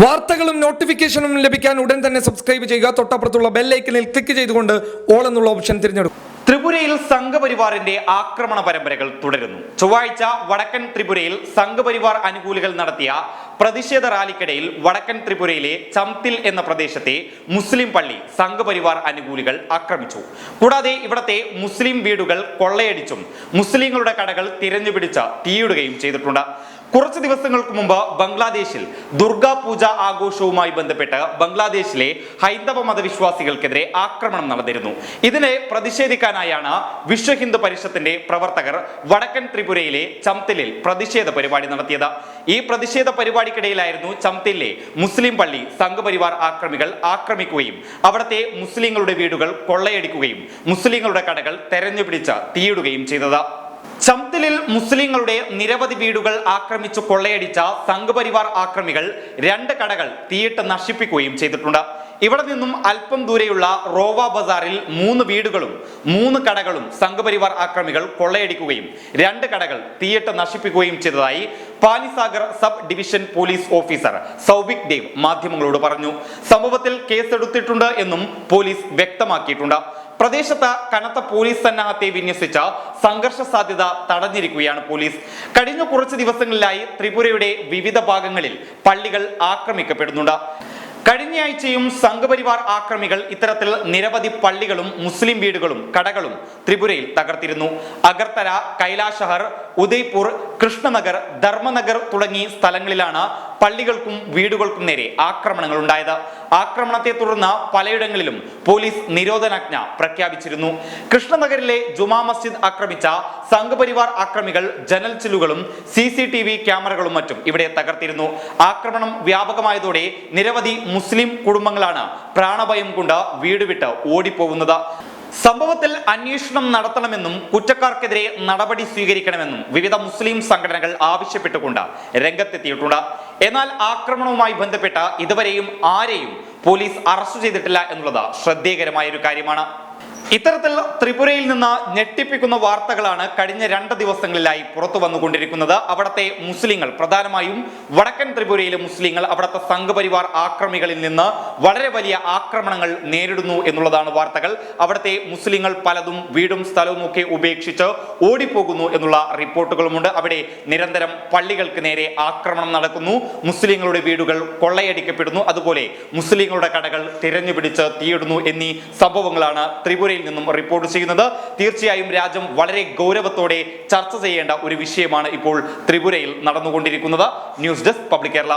വാർത്തകളും നോട്ടിഫിക്കേഷനും ലഭിക്കാൻ ഉടൻ തന്നെ സബ്സ്ക്രൈബ് ചെയ്യുക. തൊട്ടപ്പുറത്തുള്ള ബെല്ലൈക്കനിൽ ക്ലിക്ക് ചെയ്തുകൊണ്ട് ഓൾ എന്നുള്ള ഓപ്ഷൻ തിരഞ്ഞെടുക്കും. ത്രിപുരയിൽ സംഘപരിവാറിന്റെ ആക്രമണ പരമ്പരകൾ തുടരുന്നു. ചൊവ്വാഴ്ച വടക്കൻ ത്രിപുരയിൽ സംഘപരിവാർ അനുകൂലികൾ നടത്തിയ പ്രതിഷേധ റാലിക്കിടയിൽ വടക്കൻ ത്രിപുരയിലെ ചംതിൽ എന്ന പ്രദേശത്തെ മുസ്ലിം പള്ളി സംഘപരിവാർ അനുകൂലികൾ ആക്രമിച്ചു. കൂടാതെ ഇവിടത്തെ മുസ്ലിം വീടുകൾ കൊള്ളയടിച്ചും മുസ്ലിങ്ങളുടെ കടകൾ തിരഞ്ഞുപിടിച്ച് തീയിടുകയും ചെയ്തിട്ടുണ്ട്. കുറച്ച് ദിവസങ്ങൾക്ക് മുമ്പ് ബംഗ്ലാദേശിൽ ദുർഗാ പൂജ ആഘോഷവുമായി ബന്ധപ്പെട്ട് ബംഗ്ലാദേശിലെ ഹൈന്ദവ മതവിശ്വാസികൾക്കെതിരെ ആക്രമണം നടന്നിരുന്നു. ഇതിനെ പ്രതിഷേധിക്കാനായാണ് വിശ്വ ഹിന്ദു പരിഷത്തിന്റെ പ്രവർത്തകർ വടക്കൻ ത്രിപുരയിലെ ചംതിലിൽ പ്രതിഷേധ പരിപാടി നടത്തിയത്. ഈ പ്രതിഷേധ പരിപാടിക്കിടയിലായിരുന്നു ചംതിലിലെ മുസ്ലിം പള്ളി സംഘപരിവാർ ആക്രമികൾ ആക്രമിക്കുകയും അവിടുത്തെ മുസ്ലിങ്ങളുടെ വീടുകൾ കൊള്ളയടിക്കുകയും മുസ്ലിങ്ങളുടെ കടകൾ തെരഞ്ഞുപിടിച്ച് തീയിടുകയും ചെയ്തത്. ചംതിലിൽ മുസ്ലിങ്ങളുടെ നിരവധി വീടുകൾ ആക്രമിച്ചു കൊള്ളയടിച്ച സംഘപരിവാർ ആക്രമികൾ രണ്ട് കടകൾ തീയിട്ട് നശിപ്പിക്കുകയും ചെയ്തിട്ടുണ്ട്. ഇവിടെ നിന്നും അല്പം ദൂരെയുള്ള റോവ ബസാറിൽ മൂന്ന് വീടുകളും മൂന്ന് കടകളും സംഘപരിവാർ ആക്രമികൾ കൊള്ളയടിക്കുകയും രണ്ട് കടകൾ തീയിട്ട് നശിപ്പിക്കുകയും ചെയ്തതായി Palisagar subdivision police officer Soubhik Dev മാധ്യമങ്ങളോട് പറഞ്ഞു. സംഭവത്തിൽ കേസെടുത്തിട്ടുണ്ട് എന്നും പോലീസ് വ്യക്തമാക്കിയിട്ടുണ്ട്. പ്രദേശത്ത് കനത്ത പോലീസ് സന്നാഹത്തെ വിന്യസിച്ച സംഘർഷ സാധ്യത തടഞ്ഞിരിക്കുകയാണ് പോലീസ്. കഴിഞ്ഞ കുറച്ച് ദിവസങ്ങളിലായി ത്രിപുരയുടെ വിവിധ ഭാഗങ്ങളിൽ പള്ളികൾ ആക്രമിക്കപ്പെടുന്നുണ്ട്. കഴിഞ്ഞയാഴ്ചയും സംഘപരിവാർ ആക്രമികൾ ഇത്തരത്തിൽ നിരവധി പള്ളികളും മുസ്ലിം വീടുകളും കടകളും ത്രിപുരയിൽ തകർത്തിരുന്നു. അഗർത്തല കൈലാഷഹർ ഉദയ്പൂർ കൃഷ്ണനഗർ ധർമ്മനഗർ തുടങ്ങി സ്ഥലങ്ങളിലാണ് പള്ളികൾക്കും വീടുകൾക്കും നേരെ ആക്രമണങ്ങൾ ഉണ്ടായത്. ആക്രമണത്തെ തുടർന്ന് പലയിടങ്ങളിലും പോലീസ് നിരോധനാജ്ഞ പ്രഖ്യാപിച്ചിരുന്നു. കൃഷ്ണനഗറിലെ ജുമാ മസ്ജിദ് ആക്രമിച്ച സംഘപരിവാർ ആക്രമികൾ ജനൽ ചില്ലുകളും സി സി ടി വി ക്യാമറകളും മറ്റും ഇവിടെ തകർത്തിരുന്നു. ആക്രമണം വ്യാപകമായതോടെ നിരവധി മുസ്ലിം കുടുംബങ്ങളാണ് പ്രാണഭയം കൊണ്ട് വീട് വിട്ട് ഓടിപ്പോകുന്നത്. സംഭവത്തിൽ അന്വേഷണം നടത്തണമെന്നും കുറ്റക്കാർക്കെതിരെ നടപടി സ്വീകരിക്കണമെന്നും വിവിധ മുസ്ലിം സംഘടനകൾ ആവശ്യപ്പെട്ടുകൊണ്ട് രംഗത്തെത്തിയിട്ടുണ്ട്. എന്നാൽ ആക്രമണവുമായി ബന്ധപ്പെട്ട ഇതുവരെയും ആരെയും പോലീസ് അറസ്റ്റ് ചെയ്തിട്ടില്ല എന്നുള്ളത് ശ്രദ്ധേയകരമായ ഒരു കാര്യമാണ്. ഇത്തരത്തിൽ ത്രിപുരയിൽ നിന്ന് ഞെട്ടിപ്പിക്കുന്ന വാർത്തകളാണ് കഴിഞ്ഞ രണ്ട് ദിവസങ്ങളിലായി പുറത്തു വന്നുകൊണ്ടിരിക്കുന്നത്. അവിടുത്തെ മുസ്ലിങ്ങൾ പ്രധാനമായും വടക്കൻ ത്രിപുരയിലെ മുസ്ലിങ്ങൾ അവിടുത്തെ സംഘപരിവാർ ആക്രമികളിൽ നിന്ന് വളരെ വലിയ ആക്രമണങ്ങൾ നേരിടുന്നു എന്നുള്ളതാണ് വാർത്തകൾ. അവിടുത്തെ മുസ്ലിങ്ങൾ പലതും വീടും സ്ഥലവും ഒക്കെ ഉപേക്ഷിച്ച് ഓടിപ്പോകുന്നു എന്നുള്ള റിപ്പോർട്ടുകളുമുണ്ട്. അവിടെ നിരന്തരം പള്ളികൾക്ക് നേരെ ആക്രമണം നടക്കുന്നു. മുസ്ലിങ്ങളുടെ വീടുകൾ കൊള്ളയടിക്കപ്പെടുന്നു. അതുപോലെ മുസ്ലിങ്ങളുടെ കടകൾ തിരഞ്ഞുപിടിച്ച് തീയിടുന്നു എന്നീ സംഭവങ്ങളാണ് ത്രിപുരയിൽ നിന്നും റിപ്പോർട്ട് ചെയ്യുന്നത്. തീർച്ചയായും രാജ്യം വളരെ ഗൗരവത്തോടെ ചർച്ച ചെയ്യേണ്ട ഒരു വിഷയമാണ് ഇപ്പോൾ ത്രിപുരയിൽ നടന്നുകൊണ്ടിരിക്കുന്നത്. News desk public Kerala.